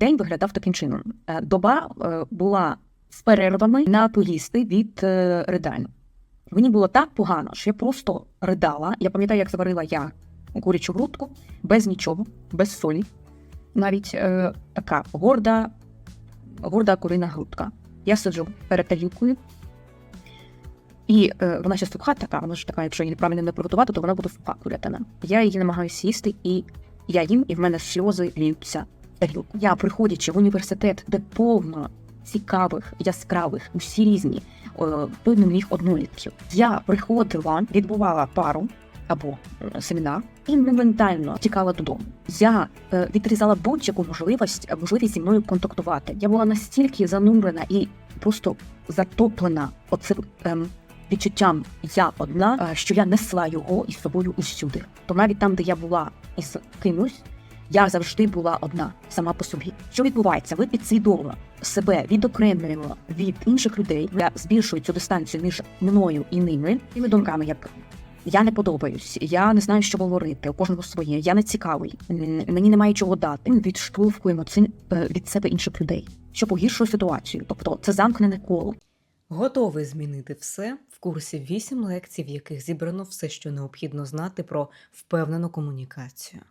день виглядав таким чином. Е, Доба е, була з перервами на поїсти від е, ридань. Мені було так погано, що я просто ридала. Я пам'ятаю, як заварила я курячу грудку без нічого, без солі. Навіть е, така горда, горда курина грудка. Я сиджу перед тарілкою, і е, вона ще суха така, вона ж така, якщо її неправильно не приготувати, то вона буде суха курятина. Я її намагаюся їсти, і я їм, і в мене сльози льються в Я, приходячи в університет, де повно цікавих, яскравих, усі різні, е, певно моїх однолітків, я приходила, відбувала пару або е, семінар і моментально тікала додому. Я е, відрізала будь-яку можливість, можливість зі мною контактувати. Я була настільки занурена і просто затоплена оцим ем, відчуттям я одна, е, що я несла його із собою усюди. То навіть там, де я була із кимось, я завжди була одна сама по собі. Що відбувається? Ви підсвідомо себе відокремлюємо від інших людей. Я збільшую цю дистанцію між мною і ними тими думками, як я не подобаюсь, я не знаю, що говорити. У кожного своє, я не цікавий, мені немає чого дати. Відштовхуємо цим е, від себе інших людей, що погіршує ситуацію. Тобто це замкнене коло. Готовий змінити все в курсі 8 лекцій, в яких зібрано все, що необхідно знати про впевнену комунікацію.